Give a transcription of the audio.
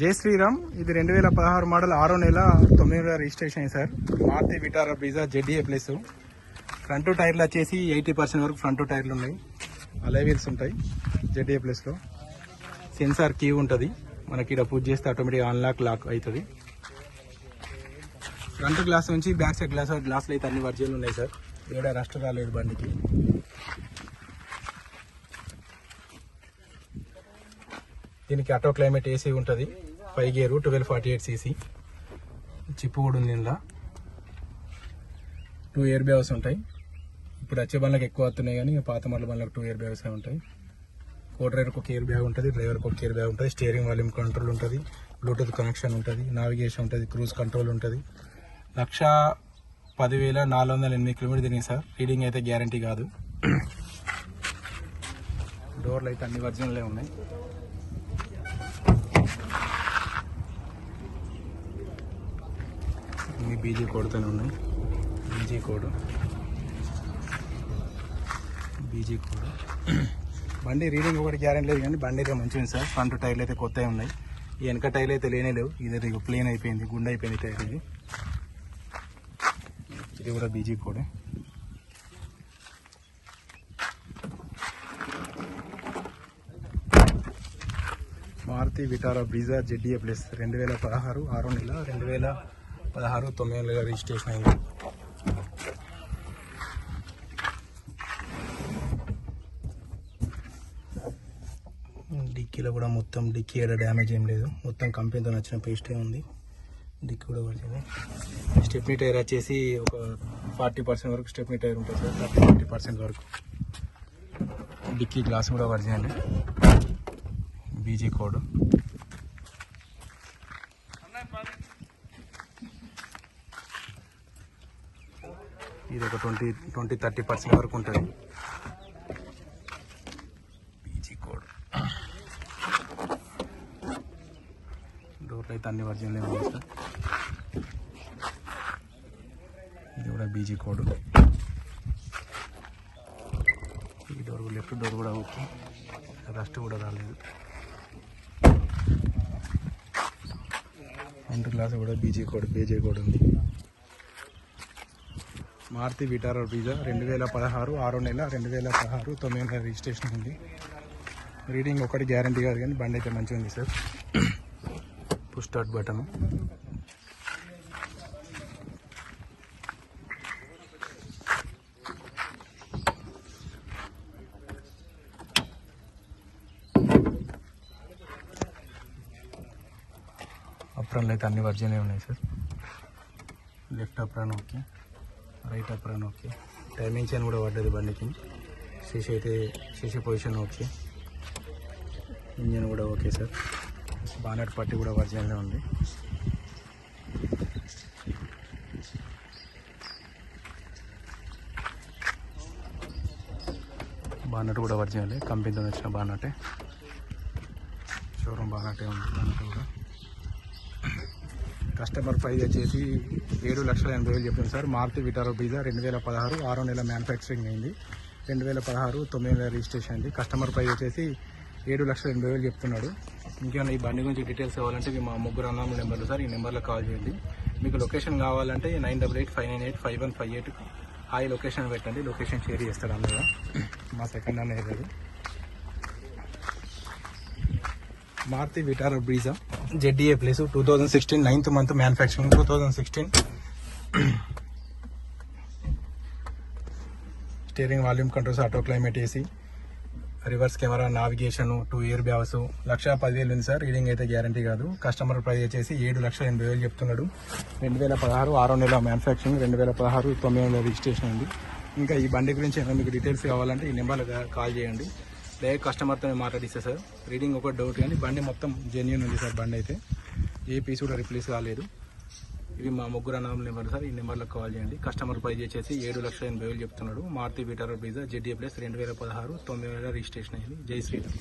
జై శ్రీరామ్. ఇది రెండు వేల పదహారు మోడల్ ఆరో నెల తొమ్మిది వేల registration sir. Maruti Vitara Brezza ZDA plus. Front టైర్లు వచ్చేసి ఎయిటీ పర్సెంట్ వరకు ఫ్రంట్ టైర్లు ఉన్నాయి. అలే వీల్స్ ఉంటాయి జెడ్డీఏ ప్లస్లో సెన్సార్ కీ ఉంటుంది. మనకి ఇక్కడ పూజ చేస్తే ఆటోమేటిక్ అన్లాక్ లాక్ అవుతుంది. ఫ్రంట్ గ్లాస్ నుంచి బ్యాక్ సైడ్ గ్లాస్ గ్లాస్లు అయితే అన్ని వర్జీలు ఉన్నాయి సార్. ఏడా రష్ట రాలేదు బండికి. దీనికి ఆటో క్లైమేట్ ఏసీ ఉంటుంది. Five gear twelve forty eight CC chip కూడా ఉంది ఇందులో. టూ ఇయర్ బ్యాగ్స్ ఉంటాయి. ఇప్పుడు వచ్చే బండ్లకు ఎక్కువ వస్తున్నాయి కానీ పాత మోడల్ బండ్లకు టూ ఇయర్ బ్యాగ్స్ ఉంటాయి. కో డ్రైవర్కి ఒక ఇయర్ బ్యాగ్ ఉంటుంది డ్రైవర్కి ఒక ఇయర్ బ్యాగ్ ఉంటుంది స్టీరింగ్ వాల్యూమ్ కంట్రోల్ ఉంటుంది బ్లూటూత్ కనెక్షన్ ఉంటుంది నావిగేషన్ ఉంటుంది క్రూజ్ కంట్రోల్ ఉంటుంది. లక్ష పదివేల నాలుగు వందల ఎనిమిది కిలోమీటర్ తిరిగింది సార్. రీడింగ్ అయితే గ్యారంటీ కాదు. డోర్లు అయితే అన్ని ఒరిజినలే ఉన్నాయి. బీజీ కోడ్తోనే ఉన్నాయి. BG code. BG code. బండి రీడింగ్ ఒకటి గ్యారెంటీ లేదు కానీ బండి అయితే మంచిగా ఉంది సార్. ఫ్రంట్ టైర్లు అయితే కొత్తవి ఉన్నాయి. ఈ వెనక టైర్లు అయితే లేనే లేవు. ఇది ప్లేన్ అయిపోయింది. గుండె అయిపోయింది టైర్ ఇది. ఇది కూడా BG code. Maruti Vitara Brezza ZDA plus. రెండు వేల పదహారు ఆరో నెల రెండు వేల పదహారు తొమ్మిది నెలల రిజిస్ట్రేషన్ అయింది. డిక్కీలో కూడా మొత్తం డిక్కీ ఏడా డ్యామేజ్ ఏం లేదు. మొత్తం కంపెనీతో నచ్చిన పేస్టే ఉంది. డిక్కీ కూడా పడుతుంది స్టెప్నీ టైర్ వచ్చేసి ఒక ఫార్టీ పర్సెంట్ వరకు స్టెప్నీ టైర్ ఉంటుంది సార్. థర్టీ ఫార్టీ పర్సెంట్ వరకు. డిక్కీ గ్లాస్ కూడా ఒరిజినల్ బీజీ కోడ్. ఇది ఒక ట్వంటీ ట్వంటీ థర్టీ పర్సెంట్ వరకు ఉంటుంది. BG code. డోర్లు అయితే అన్ని వర్జన్లే సార్. ఇది కూడా బీజీ కోడ్. ఈ డోర్ లెఫ్ట్ డోర్ కూడా ఓకే. రస్ట్ కూడా రాలేదు. ఫ్రంట్ గ్లాస్ కూడా బీజీ కోడ్ బీజే కోడ్ ఉంది. మారుతి విటారో వీజా రెండు వేల పదహారు ఆరో నెల రెండు వేల పదహారు తొమ్మిది నెల రిజిస్ట్రేషన్ ఉంది. రీడింగ్ ఒకటి గ్యారంటీ కాదు కానీ బండి అయితే మంచిగా ఉంది సార్. పుష్ స్టార్ట్ బటన్ అప్రాన్లు అయితే అన్ని వర్జనే ఉన్నాయి sir. Left apron okay right apron okay timing chain కూడా పడ్డది బండికి. సీసీ అయితే సీసీ పొజిషన్ ఓకే ఇంజన్ కూడా ఓకే సార్ బానెట్ పట్టి కూడా వర్జినల్గా ఉంది. బానట్ కూడా ఒరిజినల్ కంపెనీతో వచ్చిన బానటే షోరూమ్ బానటే ఉంది బానట్ కూడా. కస్టమర్ ప్రైజ్ వచ్చేసి ఏడు లక్షల ఎనభై వేలు చెప్పింది సార్. మారుతి విటారో బీజా రెండు వేల పదహారు ఆరో నెల మ్యానుఫ్యాక్చరింగ్ అయింది. రెండు వేల పదహారు తొమ్మిది నెల రిజిస్ట్రేషన్ అయింది. కస్టమర్ ప్రైజ్ వచ్చేసి ఏడు లక్షల ఎనభై వేలు చెప్తున్నాడు. ఇంకేమైనా ఈ బండి గురించి డీటెయిల్స్ కావాలంటే మీ మా ముగ్గురు అన్నాము నెంబర్లు సార్ ఈ నెంబర్లో కాల్ చేయండి. మీకు లొకేషన్ కావాలంటే nine double eight five nine eight five one five eight hi location పెట్టండి. లొకేషన్ షేర్ చేస్తాడు అందులో మా సెకండ్ అనేది Maruti Vitara Brezza ZDA plus two thousand sixteen ninth month manufacturing two thousand sixteen steering volume controls auto climate AC reverse camera navigation two air bags లక్ష పదివేలు ఉంది sir reading అయితే guarantee కాదు. Customer price వచ్చేసి ఏడు లక్షల ఎనభై వేలు చెప్తున్నాడు. రెండు వేల పదహారు ఆరో నెల మ్యానుఫ్యాక్చరింగ్ రెండు వేల పదహారు తొమ్మిది నెల రిజిస్ట్రేషన్ ఉంది. ఇంకా ఈ బండి గురించి ఏమైనా మీకు డీటెయిల్స్ కావాలంటే ఈ నెంబర్లో కాల్ చేయండి. డైరెక్ట్ కస్టమర్తో మాట్లాడిస్తే సార్. రీడింగ్ ఒక డౌట్ కానీ బండి మొత్తం జెన్యున్ ఉంది సార్ బండి అయితే. ఏ పీస్ కూడా రిప్లేస్ కాలేదు. ఇది మా ముగ్గురు అన్న నెంబర్ సార్ ఈ నెంబర్లో కాల్ చేయండి. కస్టమర్ పై చేసేసి ఏడు లక్షల ఎనభై వేలు చెప్తున్నాడు. Maruti Vitara Brezza ZD plus రెండు వేల పదహారు తొమ్మిది వేల రిజిస్ట్రేషన్ అయింది. జై శ్రీరామ్.